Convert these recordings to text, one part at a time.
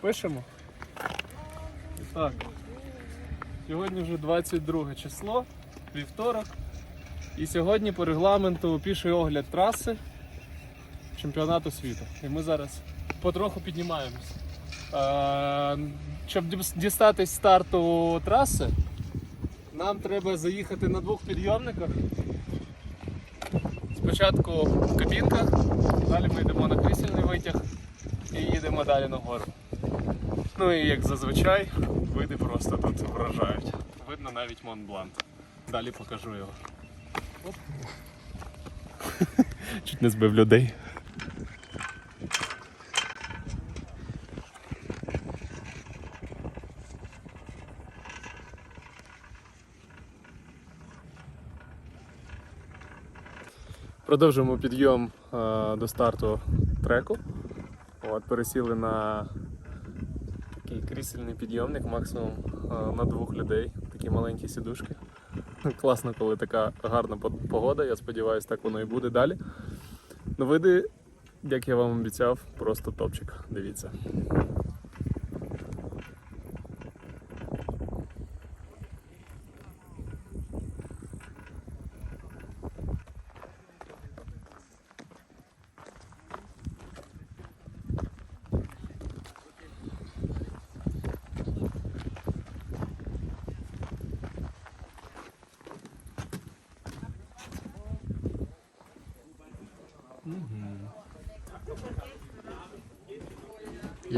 Пишемо. Так. Сьогодні вже 22 число, вівторок. І сьогодні по регламенту піший огляд траси чемпіонату світу. І ми зараз потроху піднімаємось. Е, щоб дістатись старту траси, нам треба заїхати на двох підйомниках. Спочатку кабінка, далі ми йдемо на крісельний витяг і їдемо далі нагору. Ну і як зазвичай, види просто тут вражають. Видно навіть Монбланк. Далі покажу його. Чуть не збив людей. Продовжуємо підйом е, до старту треку. От, пересіли на крісельний підйомник, максимум е, на двох людей, такі маленькі сідушки. Класно, коли така гарна погода, я сподіваюся, так воно і буде далі. Ну, види, як я вам обіцяв, просто топчик. Дивіться.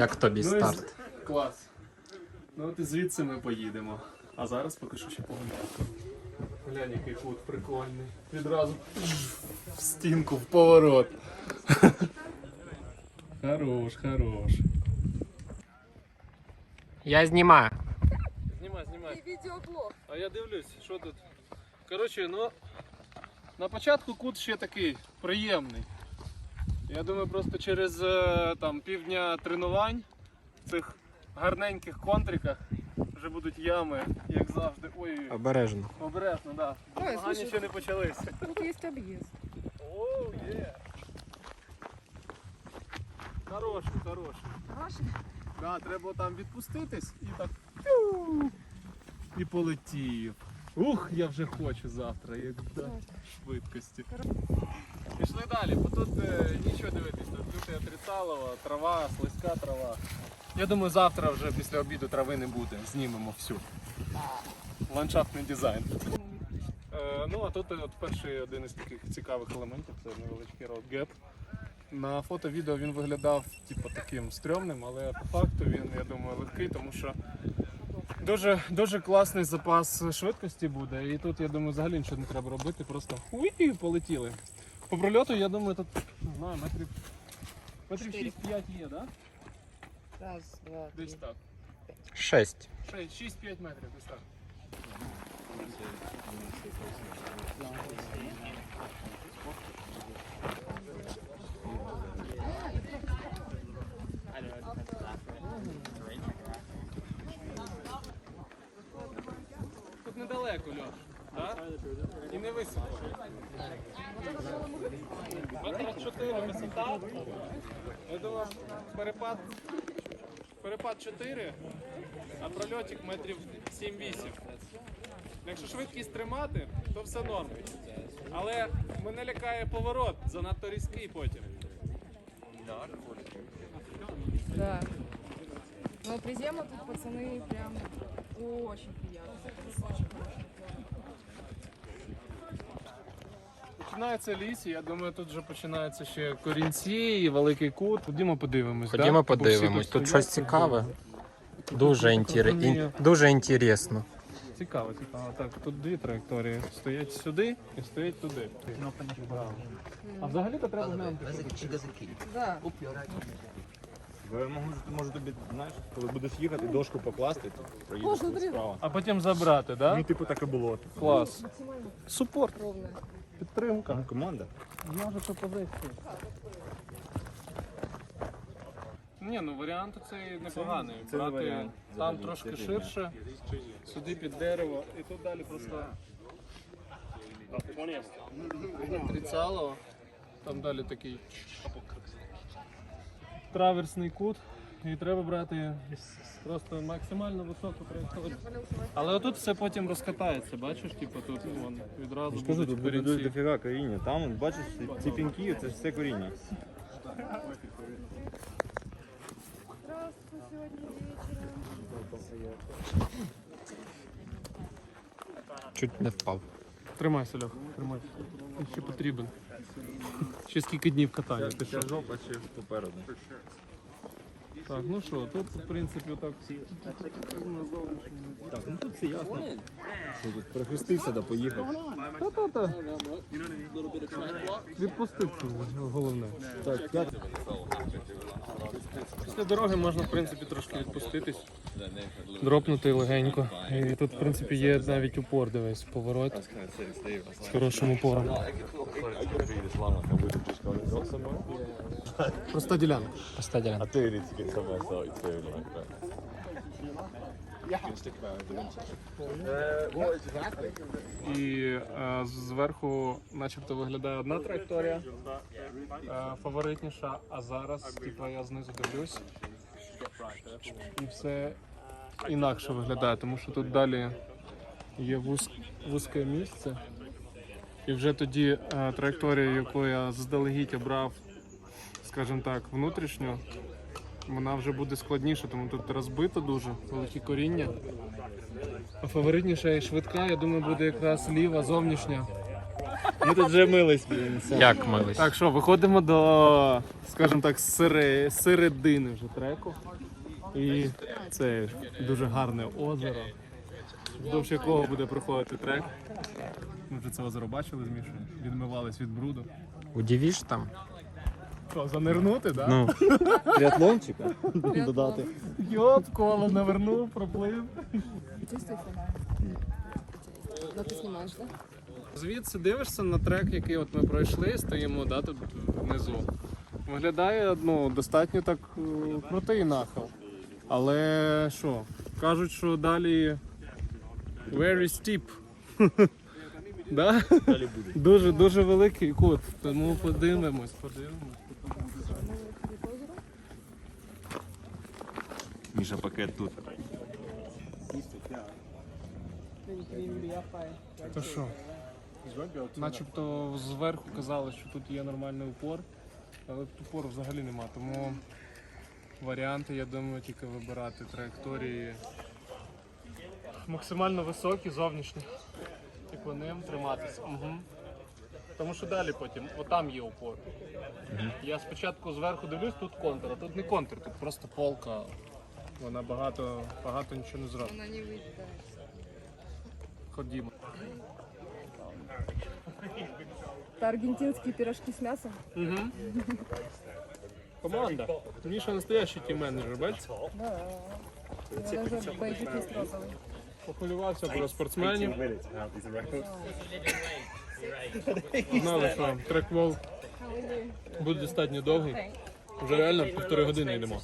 Як тобі Ну старт? з- Клас. Ну от і звідси ми поїдемо. А зараз поки що ще погуляти. Глянь, який кут прикольний. Відразу в стінку, в поворот. Хорош, хорош. Я знімаю. Знімай, знімай. Відеоблог. А я дивлюсь, що тут. Коротше, ну на початку кут ще такий приємний. Я думаю, просто через е, там, півдня тренувань в цих гарненьких контриках вже будуть ями, як завжди. Ой, Обережно. обережно, так. Ой, Да. слушай, ще не почалися. Тут есть объезд. Оу, є. Хороший, хороший. Хороший? Да, треба там відпуститись і так. І полетів. Ух, я вже хочу завтра, як до швидкості. Пішли далі, бо тут е, нічого дивитись, тут люте отрицалово, трава, слизька трава. Я думаю, завтра вже після обіду трави не буде. Знімемо всю. Ландшафтний дизайн. Е, ну а тут е, от перший один із таких цікавих елементів це невеличкий gap. На фото-відео він виглядав типу, таким стрьомним, але по факту він, я думаю, легкий, тому що дуже, дуже класний запас швидкості буде. І тут, я думаю, взагалі нічого не треба робити, просто уї, полетіли. По прольоту, я думаю, тут не знаю, метрів, метрів Чотири. 6-5 є, да? Раз, два, три. Десь так. Шесть. 6-5 метрів, десь так. Тут недалеко, Льош. І не високо. Метр 4 висота. Я думаю, перепад, перепад 4, а прольотик метрів 7-8. Якщо швидкість тримати, то все норм. Але мене лякає поворот, занадто різкий потім. Да. Но призема тут пацаны прям очень приятно. Очень хороший. Починається ліс, і я думаю, тут вже починаються ще корінці і великий кут. Ходімо подивимось. Ходімо да? Подивимось. Тут тут щось цікаве. Дуже, я інтер... ін- Дуже інтересно. Цікаво, цікаво. Так, тут дві траєкторії. Стоять сюди і стоять туди. А взагалі-то треба глянути. що тут. Да. Бо я можу, можу тобі, знаєш, коли будеш їхати, дошку покласти, то проїдеш Можна тут три. справа. А потім забрати, так? Ну, типу, так і було. Клас. Супорт, підтримка. Там команда. Може що повести. Ні, ну варіант цей непоганий. це не Брати варіант там взагалі, трошки це фігня. ширше, сюди під дерево, і тут далі просто трицялово. Там далі такий траверсний кут. І треба брати просто максимально високу траєкторію. Але отут все потім розкатається, бачиш, типу тут вон, відразу Я ж тут буде дуже дофіга коріння. Там, от бачиш, ці- піньки, це ж все коріння. Здравствуй, сегодня вечером. Чуть не впав. Тримай, Сольох, тримай. Він Ще потрібен. Ще скільки днів катання. Ти що? Ця жопа ще попереду. Так, ну що, тут в принципі так. Так, ну тут все ясно. Що тут прихрестився да поїхав. Та-та-та. Відпустити головне. Так, я Після дороги можна в принципі трошки відпуститись, дропнути легенько. І тут в принципі є навіть упор, дивись, поворот з хорошим упором. Проста ділянка. Постаділя. I І е, зверху, начебто, виглядає одна траєкторія е, фаворитніша, а зараз, типу, я знизу дивлюсь. І все інакше виглядає, тому що тут далі є вуз, вузьке місце. І вже тоді е, траєкторія, яку я заздалегідь обрав, скажімо так, внутрішню, вона вже буде складніша, тому тут розбито дуже великі коріння. А фаворитніша і швидка, я думаю, буде якраз ліва, зовнішня. Ми тут вже мились, блін. Як мились? Так що, виходимо до, скажімо так, сере- середини вже треку. І це дуже гарне озеро, вздовж якого буде проходити трек. Ми вже це озеро бачили з Мішою, відмивались від бруду. Удивіш там? Що, занирнути, так? Да? Ну, Тріатлончика додати. Йоп, коло навернув, проплив. Снимаешь. Звідси дивишся на трек, який от ми пройшли, стоїмо да, тут внизу. Виглядає ну, достатньо так е, крутий нахил. Але що? Кажуть, що далі very steep. да? Далі буде. Дуже дуже великий кут. Тому подивимось, подивимось. Міша пакет тут. То що? Начебто зверху казали, що тут є нормальний упор, але тут упору взагалі нема. Тому варіанти, я думаю, тільки вибирати траєкторії максимально високі, зовнішні І по ним триматися. Угу. Тому що далі потім, отам є упор. Я спочатку зверху дивлюсь, тут контур, а тут не контур, тут просто полка. Вона багато, багато нічого не зробить. Она не выйдет, да. Ходімо. Это аргентинские пирожки с мясом? Угу. Команда. Міша настоящий тім-менеджер, бачиш? Да. У меня даже бейджик есть розовый. Похвилювався про спортсменів. Знали, що трек-вол буде достатньо довгий. Вже реально півтори години йдемо.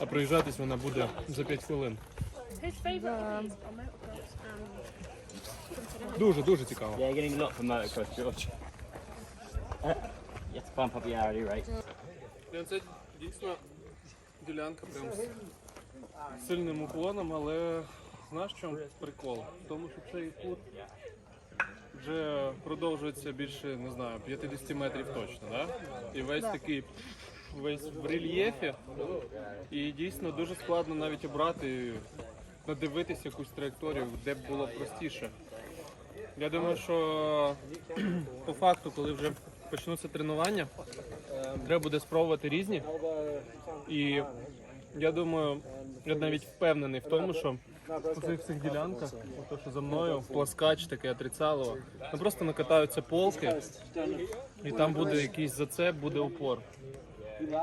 А проїжджатись вона буде за 5 хвилин. Дуже, дуже цікаво. Це дійсно ділянка прям сильним уклоном, але знаєш в чому прикол? В тому, що цей кут вже продовжується більше, не знаю, 50 метрів точно, да? І весь такий весь в рельєфі. І дійсно дуже складно навіть обрати, надивитися якусь траєкторію, де б було простіше. Я думаю, що по факту, коли вже почнуться тренування, треба буде спробувати різні. І я думаю, я навіть впевнений в тому, що у цих всіх ділянках, то що за мною, пласкач таке отрицалово, ну просто накатаються полки, і там буде якийсь зацеп, буде упор.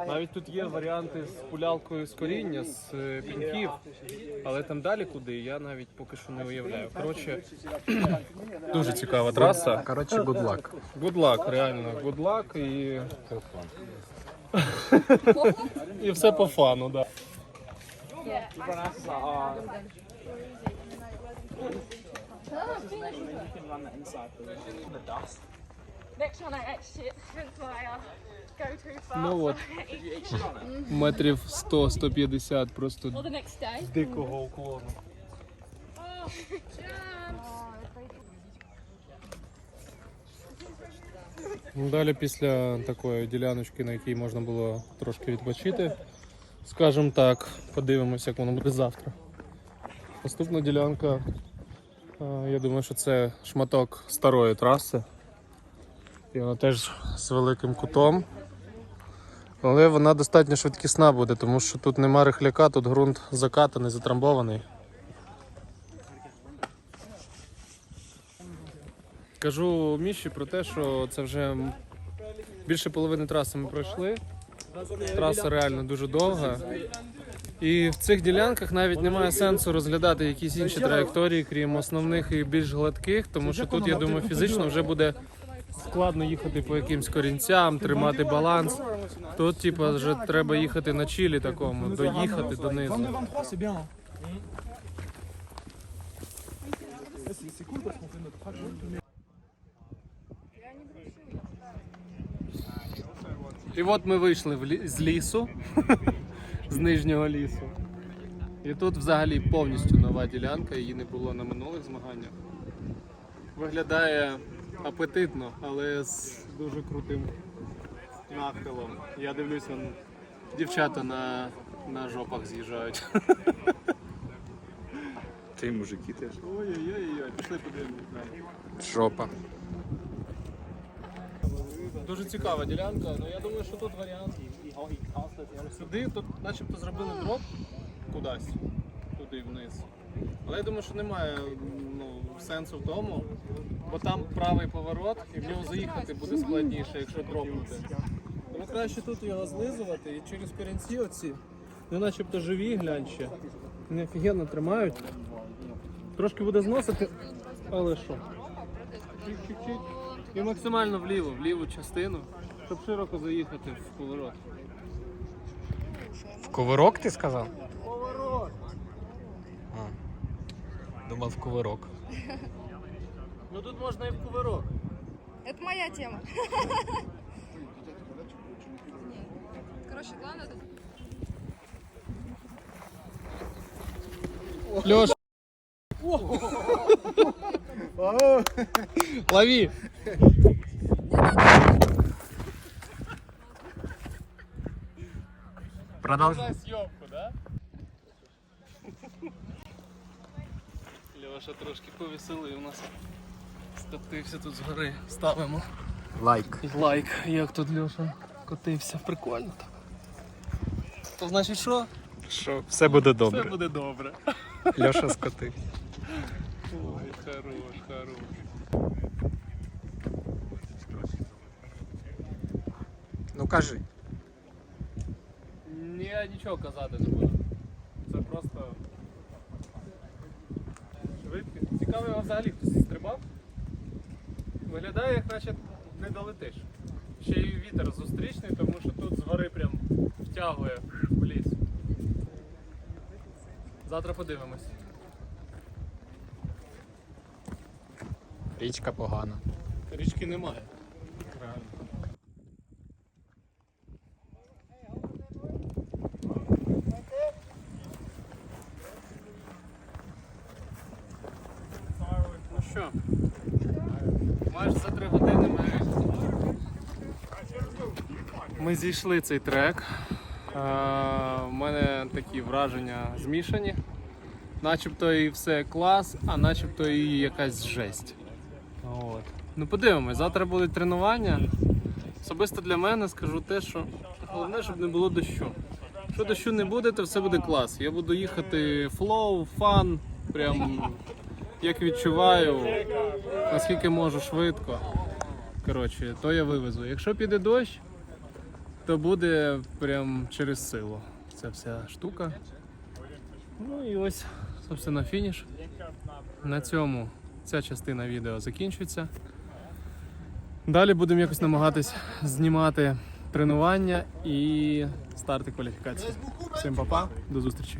Навіть тут є варіанти з пулялкою з коріння, з е, піньків, але там далі куди, я навіть поки що не уявляю. Коротше, дуже цікава траса. коротше, good luck. Good luck, реально, good luck і. І все по фану, uh, fast. Ну от. Метрів 100-150 просто дикого уклону. Oh, jam. Далі після такої діляночки, на якій можна було трошки відпочити, скажімо так, подивимося, як воно буде завтра. Наступна ділянка, е, я думаю, що це шматок старої траси. І вона теж з великим кутом. Але вона достатньо швидкісна буде, тому що тут нема рихляка, тут ґрунт закатаний, затрамбований. Кажу Міші про те, що це вже більше половини траси ми пройшли. Траса реально дуже довга. І в цих ділянках навіть немає сенсу розглядати якісь інші траєкторії, крім основних і більш гладких, тому що тут, я думаю, фізично вже буде складно їхати по якимсь корінцям, тримати баланс. Тут, типу, вже треба їхати на чилі такому, доїхати донизу. 22-23, c'est cool parce qu'on fait notre trajet. І от ми вийшли в лі- з лісу, з нижнього лісу. І тут взагалі повністю нова ділянка, її не було на минулих змаганнях. Виглядає апетитно, але з дуже крутим нахилом. Я дивлюся, дівчата на, на жопах з'їжджають. Ти мужики теж. Ой-ой-ой, пішли подивимось. Жопа. Дуже цікава ділянка, але я думаю, що тут варіант. Сюди тут начебто зробили дроп кудись, туди вниз. Але я думаю, що немає ну, сенсу в тому, бо там правий поворот і в нього заїхати буде складніше, якщо дропнути. Тому краще тут його злизувати і через корінці оці, ну начебто живі, глянь ще. Вони офігенно тримають. Трошки буде зносити, але що? Чуть-чуть. І максимально вліво, в ліву частину, щоб широко заїхати в поворот. В кувирок ти сказав? Поворот! А. Думав, в кувирок. Ну тут можна і в кувирок. Это моя тема. Короче, главное тут Леш! Лови! Продовжуй. съемку, да? Леша трошки повеселий у нас. Скотився тут згори. Ставимо Лайк. лайк. Як тут Леша котився. Прикольно так. То значить що? Що все буде добре. Все буде добре. Льоша скотив. Ой, хорош, хорош. Ну кажи. Ні, я нічого казати не буду. Це просто. Швидко. Цікаво, його взагалі хтось стрибав. Виглядає, як наче не долетиш. Ще й вітер зустрічний, тому що тут згори прям втягує в ліс. Завтра подивимось. Річка погана. Річки немає. Реально. Ну що, майже за три години ми, ми зійшли цей трек. У мене такі враження змішані. Начебто і все клас, а начебто і якась жесть. От. Ну подивимось, завтра будуть тренування. Особисто для мене скажу те, що головне, щоб не було дощу. Якщо дощу не буде, то все буде клас. Я буду їхати флоу, фан, прям як відчуваю, наскільки можу швидко. Коротше, то я вивезу. Якщо піде дощ, то буде прям через силу. Ця вся штука. Ну і ось, собственно, фініш. На цьому ця частина відео закінчується. Далі будемо якось намагатись знімати тренування і старти кваліфікації. Всім па-па, до зустрічі.